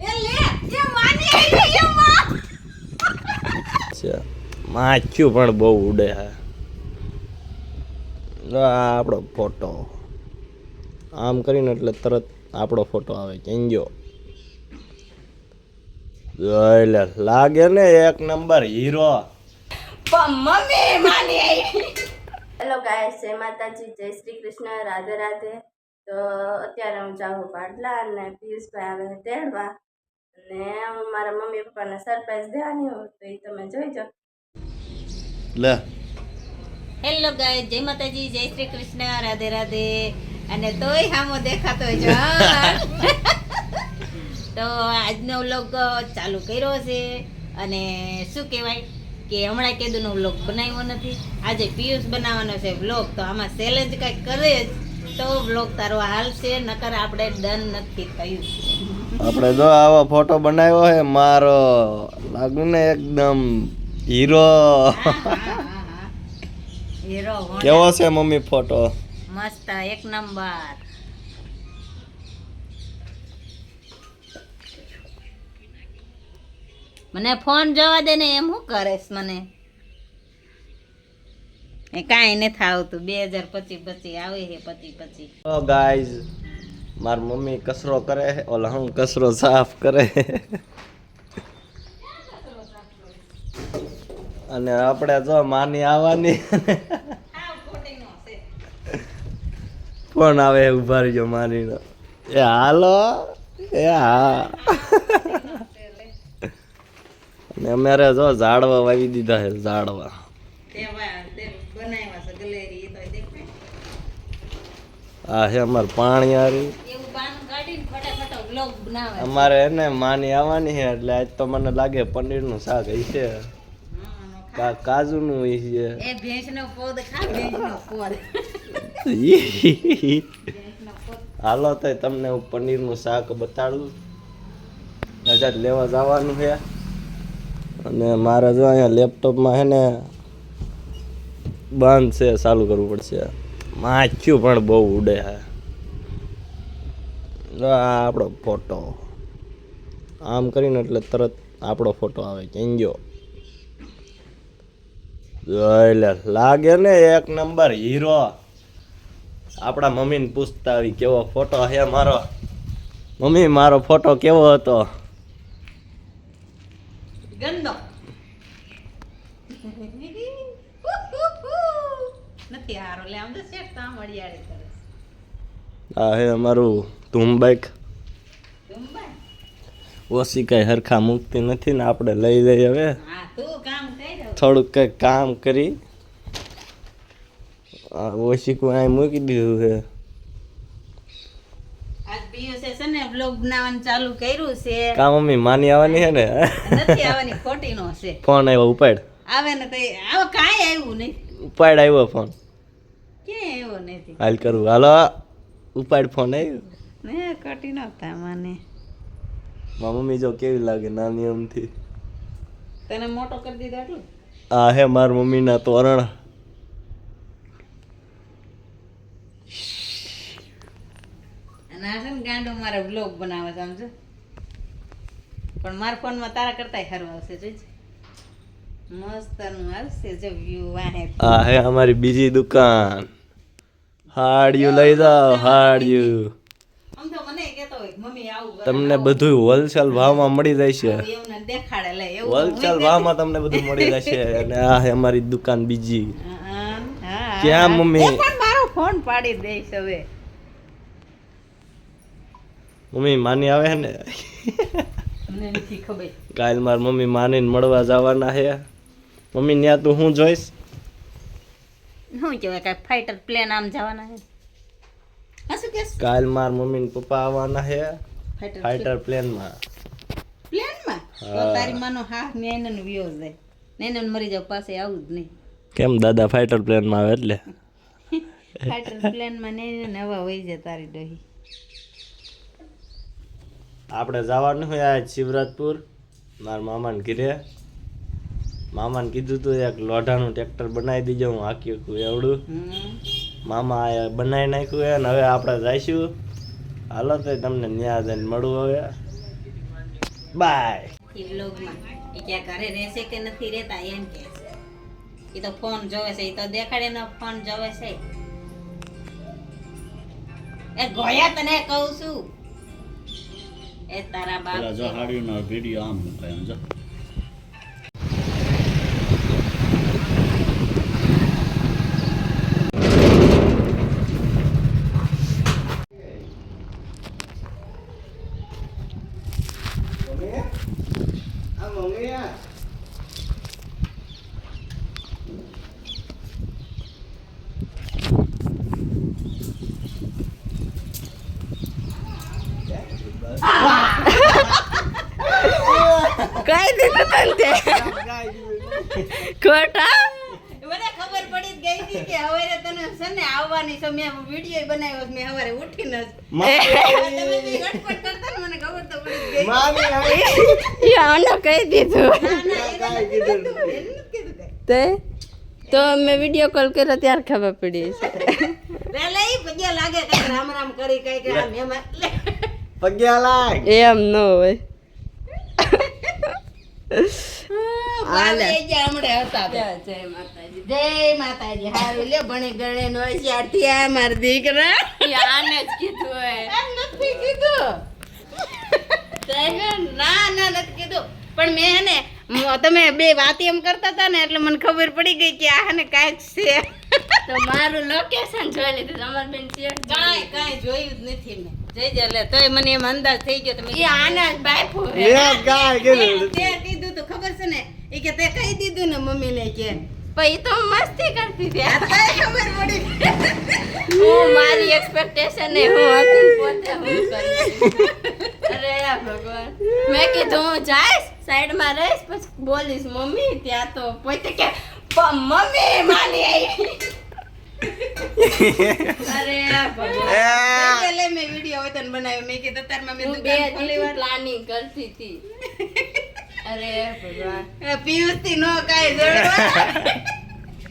એ લે એ માની આવી એ માં. છે પણ બહુ ઉડે હે. આપણો ફોટો. આમ કરીને એટલે તરત આપણો ફોટો આવે ચેન્જો એટલે લાગે ને એક નંબર હીરો. પણ મમ્મી માની હેલો ગાય જય માતાજી જય શ્રી કૃષ્ણ રાધે રાધે. તો અત્યારે હું જાઉં પાટલા અને પિયુષભાઈ આવે તેડવા. અને હું મારા મમ્મી પપ્પાને સરપ્રાઈઝ દેવાની હોય તો એ તમે જોઈ જાઓ. લે. હેલો ગાય જય માતાજી જય શ્રી કૃષ્ણ રાધે રાધે. અને તોય હામો દેખાતો જ તો આજનો વ્લોગ ચાલુ કર્યો છે. અને શું કહેવાય કે હમણાં કીધુંનો વ્લોગ બનાવ્યો નથી. આજે પિયુષ બનાવવાનો છે વ્લોગ તો આમાં ચેલેન્જ કંઈક કરે જ. તો વ્લોગ તારો હાલશે નકર આપણે ડન નથી થયું. આપણે જો આવો ફોટો બનાવ્યો હે મારો લાગુ ને એકદમ હીરો. હીરો કેવો છે મમ્મી ફોટો મસ્ત એક નંબર. મને ફોન જોવા દે ને એમ શું કરેશ મને? એ કાંઈ નથી આવતું. બે હજાર પચી પચી આવે છે પચી પચી ગાઈઝ, માર મમ્મી કચરો કરે ઓલા હું કચરો સાફ કરે અને આપણે જો માની આવવાની. કોણ આવે, ઊભા રહીજો માનીનો. એ હાલો, એ હા. અને અમારે જો ઝાડવા વાવી દીધા છે, ઝાડવા બનાવ્યા છે ગલેરી એ તો દેખાય આ હે અમાર પાણી હારી અમારે એને માની આવવાની છે એટલે આજ તો મને લાગે પનીરનું શાક હશે કા કાજુનું એ ભેંસનો પોદ ખા ભેંસનો પોદ હાલો તો તમને હું પનીરનું શાક બતાડું. રજા લેવા જવાનું છે અને મારે જો અહીંયા લેપટોપમાં છે ને બંધ છે ચાલુ કરવું પડશે. માખ્યું પણ બહુ ઉડે છે આપણો ફોટો. આમ કરીને એટલે તરત આપણો ફોટો આવે ચેન્જો એટલે લાગે ને એક નંબર હીરો. આપણા મમ્મીને પૂછતા આવી કેવો ફોટો હે મારો? મમ્મી, મારો ફોટો કેવો હતો? ગંદો. નથી હારો લે આમ તો શેઠ કામ વડિયાળી કરે આ હે અમારું ધૂમ બાઈક ઓછી કઈ હરખા મૂકતી નથી ને આપણે લઈ લઈ હવે. તું થોડુંક કઈ કામ કરી. કોઈ અહીં મૂકી દીધું છે ફોન આવ્યો ઉપાડ. આવે ને કાંઈ આવ્યું નહીં. ઉપાડ આવ્યો ફોન. નથી. હાલ કરું. હાલો ઉપાડ ફોન આવ્યો. ને કટી નતા મને. મારી મમ્મી જો કેવી લાગે નાની અમથી. તને મોટો કરી દીધો એટલું? આ હે મારા મમ્મીના તોરણ. આ છે ને ગાંડો મારે બ્લોગ બનાવે સમજો પણ મારા ફોનમાં તારા કરતા સારું આવશે જોઈજે. મસ્તનું આવશે જો વ્યૂ આ હે અમારી બીજી દુકાન. હાડિયું લઈ જાઓ હાડિયું. તમને બધું હોલસેલ ભાવમાં મળી તો હોલસેલ ભાવમાં તમને બધું મળી જશે અને આ અમારી દુકાન બીજી. ક્યાં મમ્મી? મારો ફોન પાડી દઈશ હવે. મમ્મી માની આવે ને? કાલ માર મમ્મી માનીને મળવા જવાના છે. મમ્મી ત્યાં તું હું જોઈશ? શું કહેવાય કાંઈ ફાઇટર પ્લેન આમ જવાના છે? હા શું કહેશ? કાલ માર મમ્મી ને પપ્પા આવવાના છે ફાઇટર ફાઈટર પ્લેનમાં તો હા. તારી માનો હા નેનો વ્યો જાય. નેનો મરી જાવ પાસે આવું જ નહીં. કેમ દાદા ફાઈટર પ્લેનમાં આવે એટલે? ફાઇટર પ્લેનમાં નેનો ને હવા વહી જાય તારી ડોહી. આપણે જવાનું હોય આજ શિવરાજપુર મારા મામાને ઘીરે. મામાને કીધું તું એક લોઢાનું ટ્રેક્ટર બનાવી દીજો હું હાકી શકું. એવડું. મામા બનાવી નાખ્યું છે ને હવે આપણે જઈશું. હાલો તો તમને ન્યા જઈને મળવું હવે. બાય એ વ્લોગમાં ઘરે રહેશે કે નથી રહેતા એમ કે એ તો ફોન જોવે છે એ તો દેખાડે નો ફોન જોવે છે. એ ગોયા તને કહું છું. એ તારા બાપ જો હાડીનો વીડિયો આમ મુકાય જો કઈ દીધું તને તે ખોટા? મને ખબર પડી જ ગઈ હતી કે હવે તને છે ને આવવાની છે મેં વીડિયો બનાવ્યો મેં સવારે ઉઠીને જ. તમે કરતા ને મને ખબર તો પડી ગઈ. એ આને કહી દીધું. તે તો? મેં વીડિયો કોલ કર્યો ત્યારે ખબર પડી છે. પેલા ઈ પગે લાગે કઈ રામ રામ કરી કઈ કે મહેમાન પગ્યા લાગ. એમ ન હોય. પણ મેં હે ને તમે બે વાત એમ કરતા હતા ને એટલે મને ખબર પડી ગઈ કે આ ને કાંઈક છે. તો મારું લોકેશન જોઈ લીધું તમારે બેન કાંઈ કાંઈ જોયું જ નથી મેં. જઈ જ એટલે તોય મને એમ અંદાજ થઈ ગયો તમે એ આના બાઈફો કાય કીધું કીધું તો ખબર છે ને એ કે તે કહી દીધું ને મમ્મીને કે પછી તો મસ્તી કરતી હતી આ તોય ખબર પડી હું મારી એક્સપેક્ટેશન ને હું હતી ને પોતે હું કરી અરે આ ભગવાન મેં કીધું હું જઈશ સાઈડમાં રહીશ પછી બોલીશ મમ્મી ત્યાં તો પોતે કે "પ- મમ્મી માની આવી અરે આ ભગવાન એટલે લે મેં વીડિયો હોય તને બનાવ્યો મેં કીધું તારમાં મેં હું બે દુકાન ખોલી વાર પ્લાનિંગ કરતી હતી અરે ભગવાન. પિયુષથી નો કાંઈ જોડવા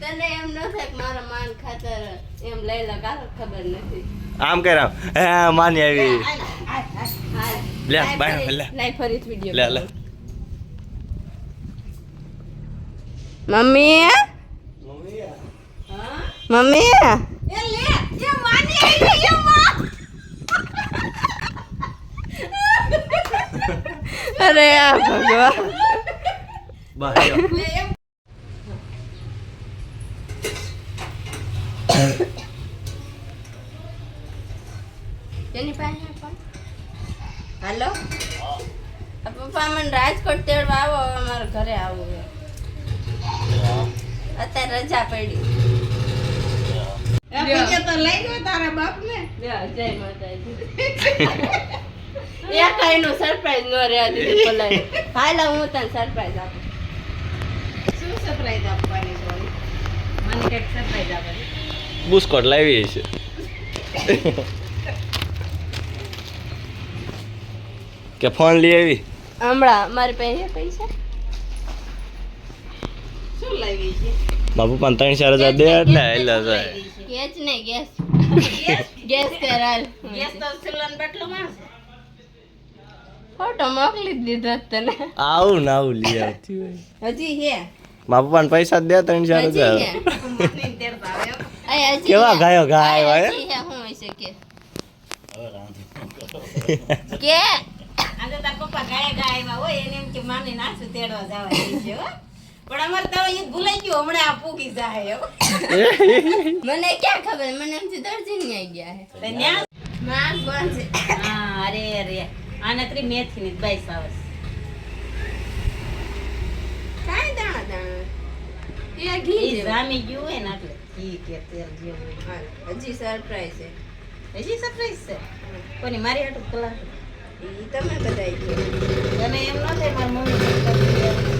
તને એમ ન થાય કે મારા માન ખાતર એમ લઈ લો ખબર નથી. આમ કર હા હે માની આવી લે બાય ફરી- લે. લાઈ ફરીથી વીડિયો લે લે. મમ્મી? મમ્મી? એ લે એ માની આવી એ માં અરે આ ભગવાન. એમ તેની પાસે પણ? હાલો? આ પપ્પા મને રાજકોટ તેડવા આવો હવે મારા ઘરે આવો છે. અત્યારે રજા પડી. તો લઈ ગયો તારા બાપ ને જય માતાજી. એ આઈનો સરપ્રાઈઝ નો રહ્યા દીધી પલાય હાલ હું તને સરપ્રાઈઝ આપું. શું સરપ્રાઈઝ આપવાની સોરી મને કંઈક સરપ્રાઈઝ આપવાની. બુસ્કોટ લાવી છે. કે ફોન લઈ આવી? હમણાં મારી પાસે પૈસા. શું લાવી છે? મારા પપ્પાને ત્રણ ચાર હજાર દે. એટલે એટલે જાય. ગેસ ને ગેસ. ગેસ? કરાલ ગેસ તો સિલન બાટલો માં છે ફોટો મોકલી જ દીધો તને. આવું ના આવું લઈ આવતી હોય હજી હે. મારા પપ્પાને પૈસા દે ત્રણ ચાર હજાર. કેવા. ગાયો ગા અય આવ્યા, હે? હું હશે કે? કે આજે તાર પપ્પા ગાય ગાય આવ્યા હોય એને એમ કે માને નાસું તેડવા જવા છે હો. પણ અમારે તો એ ભૂલાઈ ગયું હમણાં આ પૂગી જાય મને ક્યાં ખબર? મને એમથી દર્જી ની આવી ગયા હે. ન્યા? માર બંધ. છે હા અરે અરે. આ નકરી મેથી ની બાઈ સાવસ કાય દાણા દાણા. એ ઘી જે. જામી ગયું હે ને એટલે ઘી કે તેલ જેવું. હજી સરપ્રાઈઝ છે. હજી સરપ્રાઈઝ છે? કોની મારી હાટુ કલા ઈ તમે બધાય ગયો. તમે એમ ન થાય મારી મમ્મી